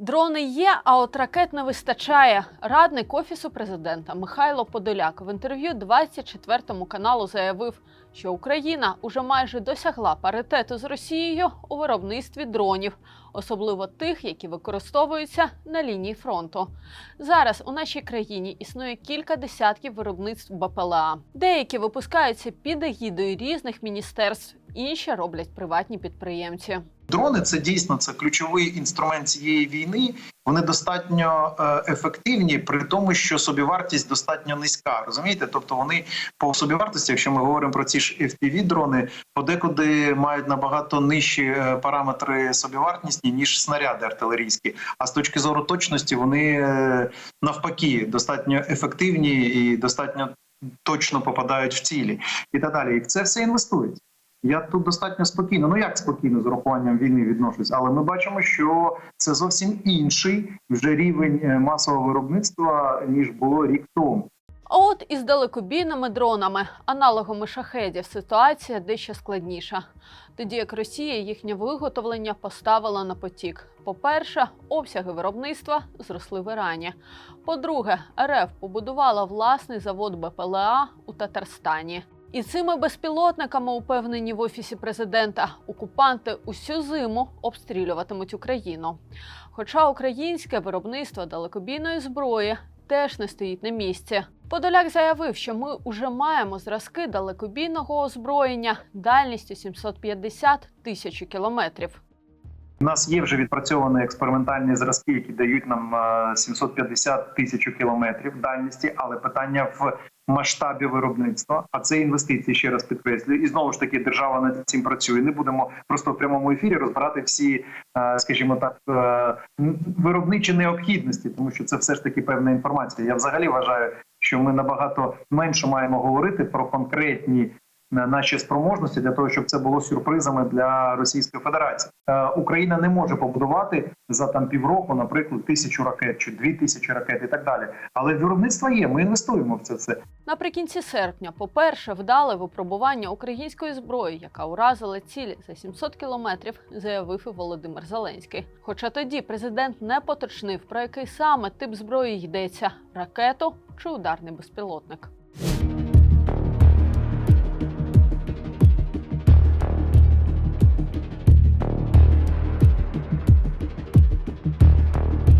Дрони є, а от ракет не вистачає. Радник офісу президента Михайло Подоляк в інтерв'ю 24 каналу заявив, що Україна уже майже досягла паритету з Росією у виробництві дронів, особливо тих, які використовуються на лінії фронту. Зараз у нашій країні існує кілька десятків виробництв БПЛА. Деякі випускаються під егідою різних міністерств, інші роблять приватні підприємці. Дрони це дійсно це ключовий інструмент цієї війни. Вони достатньо е, ефективні, при тому, що собівартість достатньо низька. Розумієте? Тобто вони по собівартості, якщо ми говоримо про ці ж fpv дрони, подекуди мають набагато нижчі е, параметри собівартісні ніж снаряди артилерійські. А з точки зору точності вони е, навпаки достатньо ефективні і достатньо точно попадають в цілі, і так далі. І в це все інвестується. Я тут достатньо спокійно, ну як спокійно з урахуванням війни відношусь, але ми бачимо, що це зовсім інший вже рівень е, масового виробництва ніж було рік тому. А от із далекобійними дронами, аналогами шахедів, ситуація дещо складніша. Тоді як Росія їхнє виготовлення поставила на потік. По-перше, обсяги виробництва зросли в Ірані. По-друге, РФ побудувала власний завод БПЛА у Татарстані. І цими безпілотниками, упевнені в офісі президента, окупанти усю зиму обстрілюватимуть Україну. Хоча українське виробництво далекобійної зброї теж не стоїть на місці. Подоляк заявив, що ми вже маємо зразки далекобійного озброєння дальністю 750 тисяч кілометрів. У нас є вже відпрацьовані експериментальні зразки, які дають нам е, 750 тисяч кілометрів дальності, але питання в масштабі виробництва. А це інвестиції, ще раз підкреслюю. І знову ж таки держава над цим працює. Не будемо просто в прямому ефірі розбирати всі, е, скажімо так, е, виробничі необхідності, тому що це все ж таки певна інформація. Я взагалі вважаю, що ми набагато менше маємо говорити про конкретні наші спроможності для того, щоб це було сюрпризами для Російської Федерації. Е, Україна не може побудувати за там півроку, наприклад, тисячу ракет чи дві тисячі ракет і так далі. Але виробництво є. Ми інвестуємо в це все. Наприкінці серпня, по-перше, вдали випробування української зброї, яка уразила цілі за 700 кілометрів, заявив і Володимир Зеленський. Хоча тоді президент не поточнив, про який саме тип зброї йдеться ракету чи ударний безпілотник.